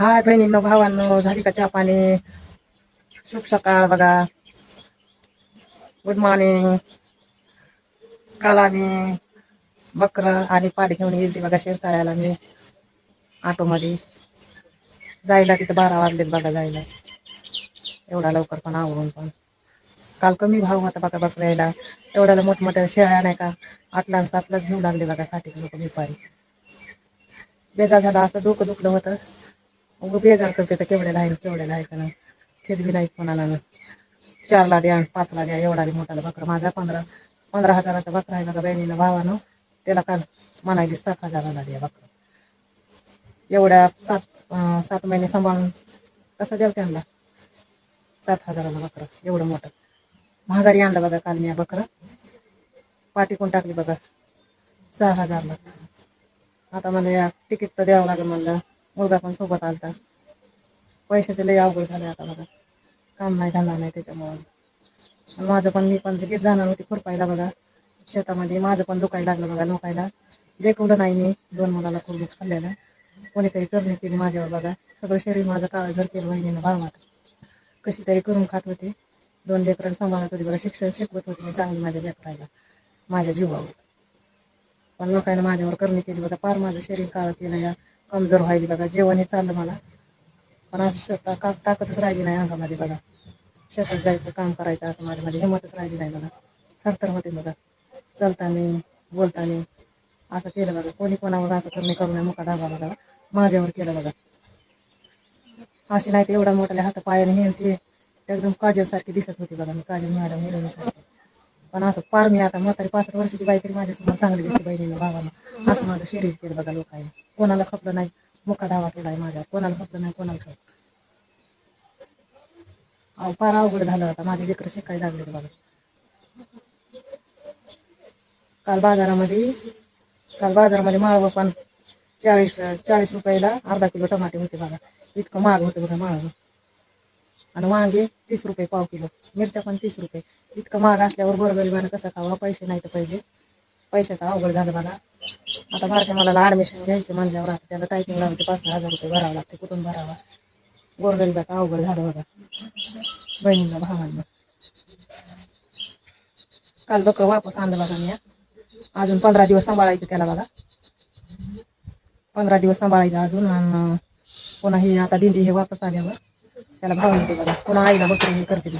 हाय बहिणींनो भावांनो झाली का चहा पाणी? शुभ सकाळ बघा. गुड मॉर्निंग काल आम्ही बकरं आणि पाठ घेऊन गेली बघा शेरसाळ्याला मी ऑटोमध्ये. जायला तिथं बारा वाजलेत बघा जायला. एवढा लवकर पण आवडून पण. काल कमी भाव होता बघा बकरा यायला. एवढ्याला मोठमोठ्या शेळ्या नाही का? आठला सातलाच घेऊ लागले बघा साठी लोक दुपारी. बेजा झाला असं डोकं दुखलं होतं. मग बेजार करते तर केवढ्याला आहे केवढ्याला आहे का ना खेळबी नाही. कोणाला ना चारला द्या पाचला द्या एवढा बी मोठाला बकरा. माझा पंधरा पंधरा हजाराचा बकरा आहे बघा बहिणीनं भावानं. त्याला काल म्हणायली सात हजाराला द्या बकरा. एवढ्या सात सात महिने सांभाळून कसं द्याल त्यांना? सात हजाराला बकरा एवढं मोठं. महागारी आणलं बघा काल मी बकरा. पाठी कोण टाकली बघा? सहा हजारला. आता मला या तिकीट तर द्यावं लागेल म्हणलं. मुलगा पण सोबत आलता. पैशाचे लय अवघड झाले आता बघा. काम नाही धंदा नाही त्याच्यामुळं. माझं पण मी पण घेत जाणार होती खुरपायला बघा. शेतामध्ये माझं पण दुखायला लागलं बघा लोकायला. देखवलं नाही मी दोन मुलाला खूप खाल्लेलं कोणीतरी करणे केली माझ्यावर बघा. सगळं शरीर माझं काळं जर केलं बहिणीनं भावात कशी तरी करून खात होते. दोन लेकरं सांभाळत होती बघा. शिक्षण शिकवत होते मी चांगली माझ्या लेकरायला. माझ्या जीवावर. पण लोकांना माझ्यावर करणी केली बघा. फार माझं शरीर काळं केलं या. कमजोर व्हायली बघा जेवण हे चाललं मला. पण असं स्वतः का ताकदच राहिली नाही अंगामध्ये बघा. शेतात जायचं काम करायचं असं माझ्यामध्ये हिंमतच राहिली नाही बघा. थरथर होते बघा. चालताना बोलताना असं केलं बघा. कोणी कोणावर असं करणे करू नये मुका दाबा बघा. माझ्यावर केलं बघा. अशी नाही तर एवढा मोठ्या हात पायाने हे ते एकदम काजलसारखी दिसत होती बघा मी काजल मॅडम हिरोईनसारखी पण असं फार मी आता म्हातारी पासष्ट वर्षाची बाई तरी माझ्यासमोर चांगली दिसते बहिणीला भावाला. असं माझं शरीर केलं बघा लोकांनी. कोणाला खपलं नाही मुका धावा केलाय माझ्या. कोणाला खपलं नाही कोणाला खपलं अहो फार अवघड झालं आता. माझे लेकर शिकायला लागले बघा. काल बाजारामध्ये काल बाजारामध्ये माळवं पण चाळीस चाळीस रुपयाला अर्धा किलो टमाटे होते बघा. इतकं महाग होतं बघा माळवं. आणि वांगे तीस रुपये पाव किलो. मिरच्या पण तीस रुपये. इतकं महाग असल्यावर गोरगरिबानं कसं खावा. पैसे नाही तर पहिलेच पैशाचा अवघड झालं बघा आता बारक्या मला ॲडमिशन घ्यायचं म्हणल्यावर आता त्याला टायपिंग लावायचे पाच सहा हजार रुपये भरावं लागते कुठून भरावा? गोरगरिबाचा अवघड झालं बघा. बहिणींना भावांना. काल बकरं वापस आणलं बघा मी. अजून पंधरा दिवस सांभाळायचं त्याला बघा. पंधरा दिवस सांभाळायचं अजून आणि पुन्हा हे आता दिंडी हे वापस आल्यावर त्याला भाव येते बघा. पुन्हा आईला बकरी हे करते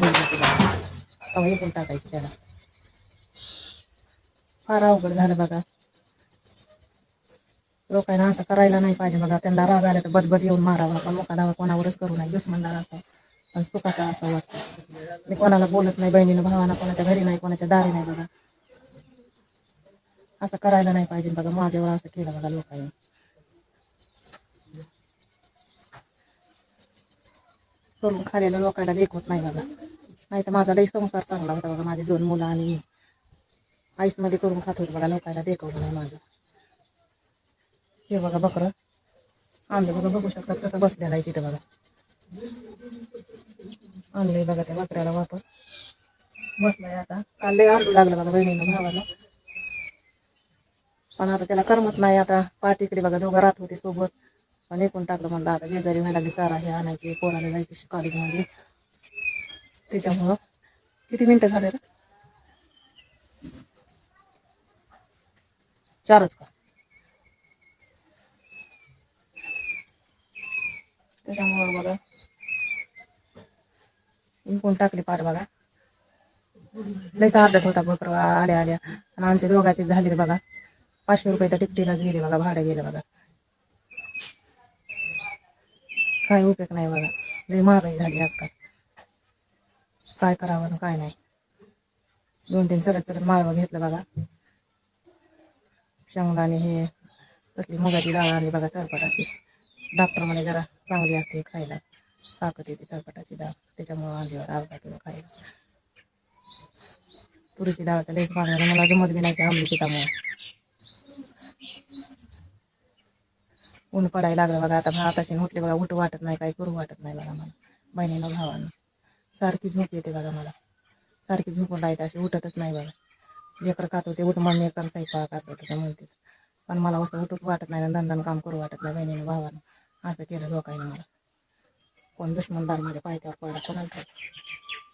घेऊन एकूण टाकायचं त्याला. फार अवघड झालं बघा. लोकांना असं करायला नाही पाहिजे बघा. त्यांना राग आला तर बदबद येऊन मारावा. पण मोका दावा कोणावरच करू नये. दुश्मनदार असा पण सुखाचा असं वाटतं मी कोणाला बोलत नाही बहिणीनं भावाना कोणाच्या घरी नाही कोणाच्या दारी नाही बघा. असं करायला नाही पाहिजे बघा. माझ्यावर असं केलं बघा लोकांनी. करून खाल्लेलं लोकांना देखवत नाही बघा. नाही तर माझा लई संसार चांगला होता बघा. माझे दोन मुलं आणि आईसमध्ये करून खात होते बघा. लोकांना देखवलं नाही माझं. हे बघा बकरं. आणलं बघा बघू शकतात कसं बसलेलं आहे तिथं बघा. आणलंय बघा त्या बकऱ्याला वापस. बसलाय आता. काल लय आणू लागलं बघा बहिणीनं भावाला. पण आता त्याला करमत नाही आता. पाठीकडे बघा दोघं राहत होते सोबत. पण एकूण टाकलं म्हणलं आता बेजारी व्हायला लागली सारा हे आणायची पोराला जायची कॉलेजमध्ये त्याच्यामुळं किती मिनिटं झाले रे? चारच का? त्याच्यामुळं बघा. कोण टाकली पार बघा. लयच अर्ध्यात होता बकर आल्या आल्या. आणि आमच्या दोघाचे झाले बघा. पाचशे रुपये तर टिकटीलाच गेले बघा भाडं गेलं बघा. काय उपयोग नाही बघा. लई महागाई झाली आजकाल. काय करावं आणि काय नाही. दोन तीन चला चला माळवं घेतलं बघा. शेंगदाणे हे कसली मुगाची डाळ आणली बघा चरपटाची. डॉक्टर म्हणे जरा चांगली असते खायला. ताकद येते चरपटाची डाळ. त्याच्यामुळं आणली अर्धा किलो खायला. तुरीची डाळ तर लईच मागणार मला जमत बी नाही ते आंबली पिठामुळे ऊन पडायला लागलं बघा. आता भाताशी उठले बघा. उठ वाटत नाही काही करू वाटत नाही बघा मला. बहिणीनं भावानं. सारखी झोप येते बघा मला. सारखी झोपून राहते अशी उठतच नाही बघा. लेकर खात होते उठ मम्मी कर स्वयंपाक असं तसं म्हणतेच पण मला असं उठूच वाटत नाही ना दंदन काम करू वाटत नाही बहिणीने भावानं. असं केलं लोकांनी मला. कोण दुश्मनदार माझ्या पायथ्यावर पडला कोणाला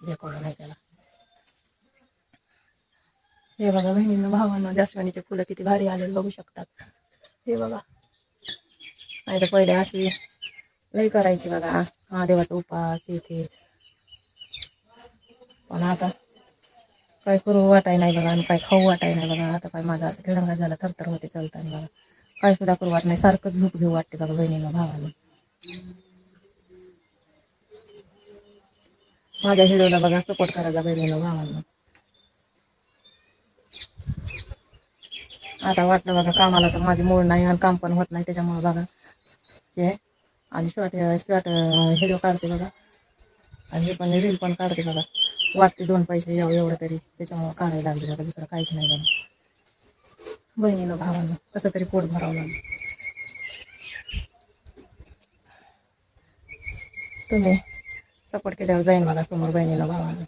देखवलं नाही त्याला. हे बघा बहिणीनं भावानं जास्वंदीचे फुलं किती भारी आलेले बघू शकतात. हे बघा. नाही तर पहिले अशी लई करायची बघा. महादेवाचा उपास येथे पण आता काय करू वाटाय नाही बघा आणि काय खाऊ वाटाय नाही बघा. आता काय माझा असं खेळंगा झाला थरथर होते चालताना बघा. काय सुद्धा करू वाट नाही. सारखंच झोप घेऊ वाटते बघा बहिणीला भावाला माझ्या हिरोला बघा सपोर्ट करायचा बहिणीला भावाला आता वाटलं बघा कामाला तर माझी मूळ नाही आणि काम पण होत नाही त्याच्यामुळे बघा. हे. आणि शॉर्ट शॉर्ट हिरो काढते बघा. आणि हे पण रील पण काढते बघा. वाटते दोन पैसे यावं एवढं तरी. त्याच्यामुळे काढायला लागले आता दुसरं काहीच नाही बघा बहिणीनं भावानं कसं तरी पोट भरावं लागलं. तुम्ही सपोर्ट केल्यावर जाईन मला समोर बहिणीला भावानं.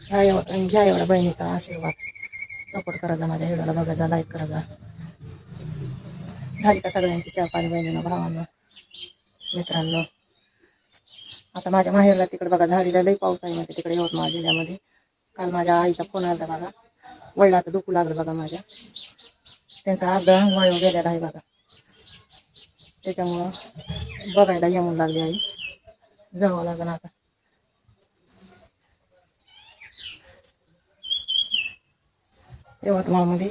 ह्या एवढा घ्या एवढा बहिणीचा आशीर्वाद. सपोर्ट करा जा माझ्या व्हिडिओला जा लाईक जा. झाली का सगळ्यांची चार पाच बहिणीनं भावानं मित्रांनो? आता माझ्या माहेरला तिकडे बघा झाडीला लई पाऊस आहे माझ्या तिकडे यवतमाळ जिल्ह्यामध्ये. काल माझ्या आईचा फोन आला बघा. वडिलाचं दुखू लागलं बघा माझ्या. त्यांचा अर्धा वायू गेलेला आहे बघा. त्याच्यामुळं बघायला येऊन लागली आई. जावं लागेल आता. यवतमाळमध्ये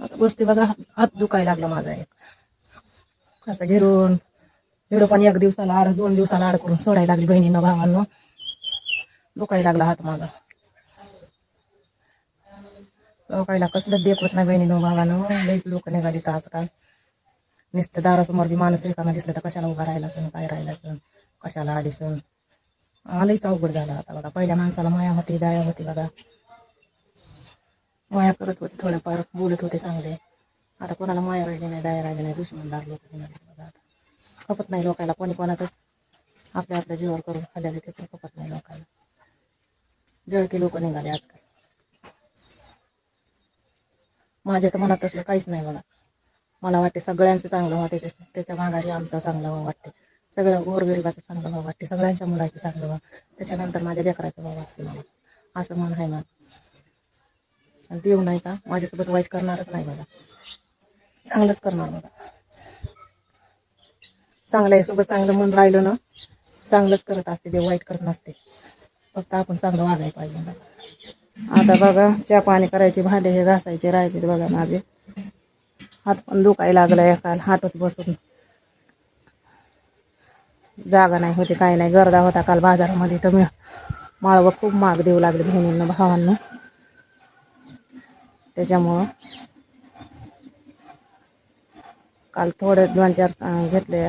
आता बसते बघा हात हात दुखायला लागला माझा एक. असं घेरून एवढं पण एक दिवसाला आड दोन दिवसाला आड करून सोडायला लागली बहिणीनं भावांना. दुखायला लागला हात माझा. लोकायला कसलं देखवत नाही बहिणीनं भावानं. लईच लोक निघाली तर आजकाल. नुसतं दारासमोर बी माणूस एकानं दिसलं तर कशाला उभा राहिला सण काय राहिला सण कशाला आली सण लईच अवघड झाला आता बघा. पहिल्या माणसाला माया होती दया होती बघा. माया करत होते थोडंफार बोलत होते चांगले. आता कोणाला माया राहिली नाही दया राहिली नाही दुश्मनदार लोक बघा आता खपत नाही लोकायला. कोणी कोणाचंच आपल्या आपल्या जीवावर करून खाल्ल्याने ते पण खपत नाही लोकायला. जळकी लोक निघाले आजकाल. माझ्या तर मनात तसलं काहीच नाही बघा. मला वाटते सगळ्यांचं चांगलं व्हा त्याच्या त्याच्या माघारी आमचं चांगलं व्हावं वाटते. सगळ्या गोरगरिबाचं चांगलं व्हावं वाटते. सगळ्यांच्या मुलाचं चांगलं व्हा त्याच्यानंतर माझ्या लेकराचं व्हावं वाटते मला. असं मन आहे माझं. आणि देव नाही का? माझ्यासोबत वाईट करणारच नाही बघा. चांगलंच करणार बघा. चांगल्या सोबत चांगलं म्हणून राहिलं ना चांगलंच करत असते देव वाईट करत नसते. फक्त आपण चांगलं वागायला पाहिजे आता बघा चहा पाणी करायचे भांडे हे घासायचे राहिले बघा माझे. हात पण दुखायला लागलाय काल हातात बसून. जागा नाही होती काही नाही. गर्दा होता काल बाजारामध्ये तर मी माळवं खूप माग देऊ लागले बहिणींना भावांना. त्याच्यामुळं काल थोडे दोन चार घेतले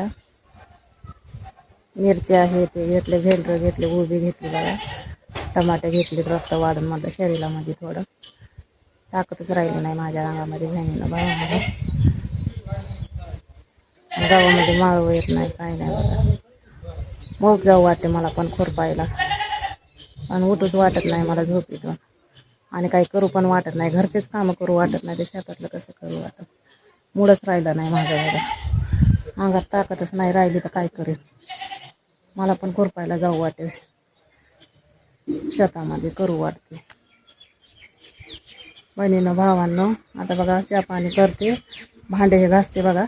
मिरची आहे ते घेतले भेंडरं घेतले उभी घेतली बघा. टमाटे घेतले रक्त वाढून म्हटलं शरीरामध्ये थोडं. ताकदच राहिली नाही माझ्या अंगामध्ये बहिणीनं भावामध्ये गावामध्ये माळव येत नाही काय नाही बघा. मग जाऊ वाटते मला पण खोरपायला. आणि उठूच वाटत नाही मला झोपीतून. आणि काही करू पण वाटत नाही. घरचेच कामं करू वाटत नाही ते शेतातलं कसं करू वाटत मूडच राहिलं नाही माझ्या बघा अंगात ताकदच नाही राहिली तर काय करेल मला पण खुरपायला जाऊ वाटेल शेतामध्ये करू वाटते. बहिणीनं भावांनो आता बघा चहा पाणी करते. भांडे हे घासते बघा.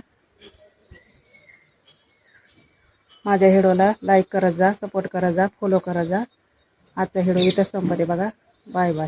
माझ्या हिडोला लाईक करत जा सपोर्ट करत जा फॉलो करत जा. आजचा हिडो इथं संपते बघा. Bye bye